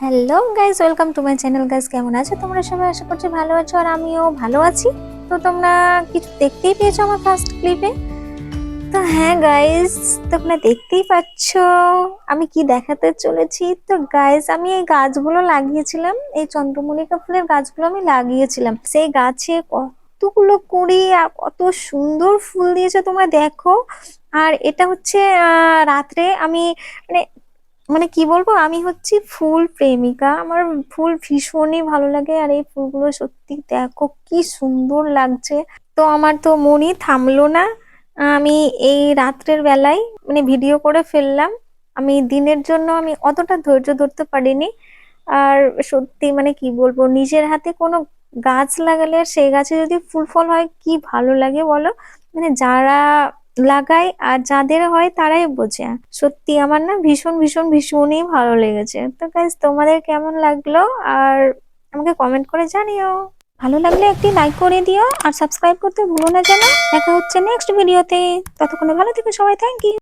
Hello guys welcome to my channel guys কেমন আছো? তোমরা সবাই আশা করছি ভালো আছো আর আমিও ভালো আছি। তো তোমরা কিছু দেখতেই পেয়েছ আমার ফার্স্ট ক্লিপে তো হ্যাঁ গাইজ তোমরা দেখতেই পাচ্ছ, আমি কি দেখাতে চলেছি? তো গাইজ আমি এই গাছগুলো লাগিয়েছিলাম, এই চন্দ্রমল্লিকা ফুলের গাছগুলো আমি লাগিয়েছিলাম। সেই গাছে কতগুলো কুড়ি কত সুন্দর ফুল দিয়েছে তোমরা দেখো। আর এটা হচ্ছে রাত্রে আমি মানে মানে কি বলব? আমি হচ্ছি ফুল প্রেমিকা। আমার ফুল ভীষণই ভালো লাগে আর এই ফুলগুলো সত্যি দেখো কি সুন্দর লাগছে। তো আমার তো মনই থামলো না। আমি এই রাত্রের বেলায় মানে ভিডিও করে ফেললাম। আমি দিনের জন্য আমি অতটা ধৈর্য ধরতে পারিনি। আর সত্যি মানে কি বলব? নিজের হাতে কোনো গাছ লাগালে সেই গাছে যদি ফুল ফল হয়, কি ভালো লাগে বলো? মানে যারা লাগায় আর যাদের হয় তারাই বোঝে। সত্যি আমার না ভীষণ ভীষণ, ভীষণই ভালো লেগেছে। তো গাইজ তোমাদের কেমন লাগল? আর আমাকে কমেন্ট করে জানিও। ভালো লাগলে একটি লাইক করে দিও আর সাবস্ক্রাইব করতে ভুলো না যেন। দেখা হচ্ছে নেক্সট ভিডিওতে ততক্ষণে ভালো থেকো সবাই। Thank you